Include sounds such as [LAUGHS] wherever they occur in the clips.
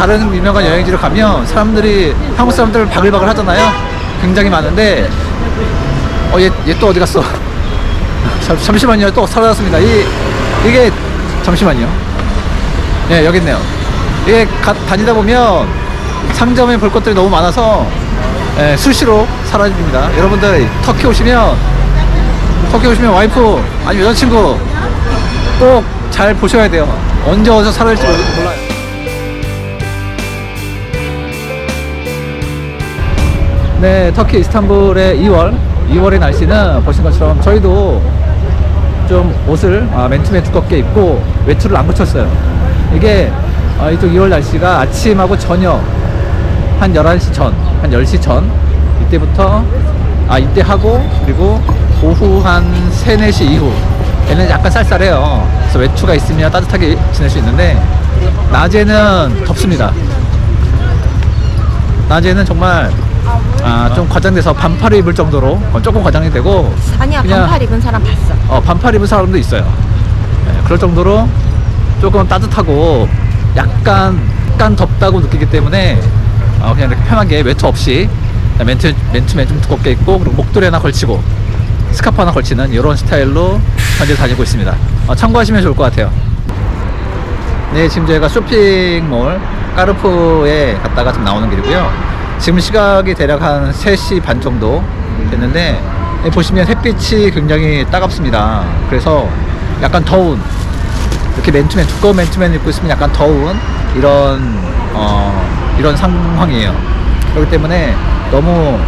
다른 유명한 여행지로 가면 사람들이 한국 사람들 바글바글 하잖아요. 굉장히 많은데 어얘 얘 또 어디 갔어? [LAUGHS] 잠, 잠시만요. 또 사라졌습니다. 이 이게 잠시만요. 네 여기 있네요. 이게 가, 다니다 보면 상점에 볼 것들이 너무 많아서 예, 수시로 사라집니다. 여러분들 터키 오시면 터키 오시면 와이프 아니 여자친구 꼭 잘 보셔야 돼요. 언제 어디서 사라질지 몰라요. 네, 터키 이스탄불의 2월, 2월의 날씨는 보신 것처럼 저희도 좀 옷을 아, 맨투맨 두껍게 입고 외투를 안 붙였어요. 이게 아, 이쪽 2월 날씨가 아침하고 저녁 한 11시 전, 한 10시 전 이때부터 아 이때 하고 그리고 오후 한 3, 4시 이후 얘는 약간 쌀쌀해요. 그래서 외투가 있으면 따뜻하게 지낼 수 있는데 낮에는 덥습니다. 낮에는 정말 아, 좀 과장돼서 반팔을 입을 정도로 어, 조금 과장이 되고 아니야 그냥- 반팔 입은 사람 봤어. 어, 반팔 입은 사람도 있어요. 네, 그럴 정도로 조금 따뜻하고 약간 약간 덥다고 느끼기 때문에 어, 그냥 이렇게 편하게 외투 없이 멘트 멘트맨 좀 두껍게 입고 그리고 목도리 하나 걸치고 스카프 하나 걸치는 이런 스타일로 현재 다니고 있습니다. 어, 참고하시면 좋을 것 같아요. 네, 지금 저희가 쇼핑몰 까르푸에 갔다가 좀 나오는 길이고요. 지금 시각이 대략 한 3시 반 정도 됐는데 예, 보시면 햇빛이 굉장히 따갑습니다. 그래서 약간 더운 이렇게 맨투맨 두꺼운 맨투맨 입고 있으면 약간 더운 이런 어, 이런 상황이에요. 그렇기 때문에 너무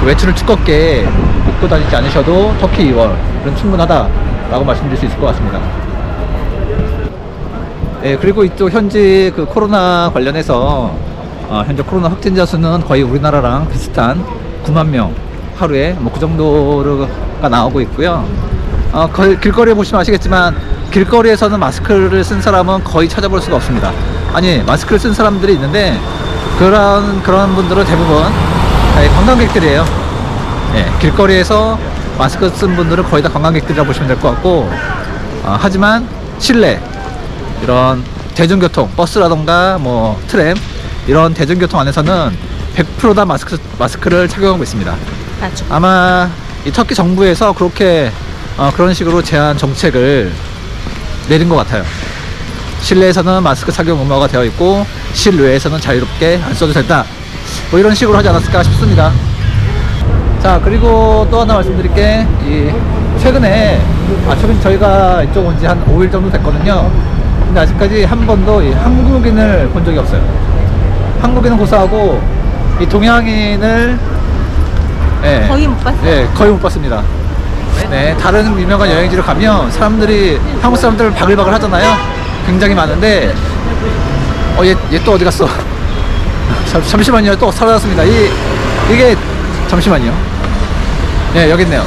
그 외투를 두껍게 입고 다니지 않으셔도 터키 2월은 충분하다라고 말씀드릴 수 있을 것 같습니다. 예, 그리고 이쪽 현지 그 코로나 관련해서 어, 현재 코로나 확진자 수는 거의 우리나라랑 비슷한 9만 명 하루에 뭐 그 정도가 나오고 있고요. 어, 길거리에 보시면 아시겠지만 길거리에서는 마스크를 쓴 사람은 거의 찾아볼 수가 없습니다. 아니 마스크를 쓴 사람들이 있는데 그런 그런 분들은 대부분 예, 관광객들이에요. 예, 길거리에서 마스크 쓴 분들은 거의 다 관광객들이라고 보시면 될 것 같고 어, 하지만 실내 이런 대중교통 버스라던가 뭐 트램 이런 대중교통 안에서는 100%다 마스크 마스크를 착용하고 있습니다. 맞아. 아마 이 터키 정부에서 그렇게 어, 그런 식으로 제한 정책을 내린 것 같아요. 실내에서는 마스크 착용 의무화가 되어 있고 실외에서는 자유롭게 안 써도 된다. 뭐 이런 식으로 하지 않았을까 싶습니다. 자 그리고 또 하나 말씀드릴 게이 최근에 아 최근 저희가 이쪽 온 지 한 5일 정도 됐거든요. 근데 아직까지 한 번도 이 한국인을 본 적이 없어요. 한국인은 고사하고 이 동양인을 예, 거의 못 봤어요. 예, 거의 못 봤습니다. 네, 다른 유명한 여행지로 가면 사람들이 한국 사람들 바글바글 하잖아요. 굉장히 많은데 어, 얘 얘 또 어디 갔어? [LAUGHS] 잠, 잠시만요. 또 사라졌습니다. 이 이게 잠시만요. 네, 여기 있네요.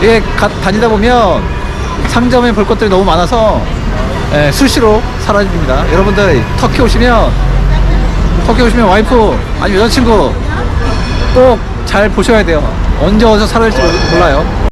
이게 가, 다니다 보면 상점에 볼 것들이 너무 많아서 예, 수시로 사라집니다. 여러분들 터키 오시면 터키 오시면 와이프 아니 여자친구 꼭 잘 보셔야 돼요. 언제 어디서 사라질지 몰라요.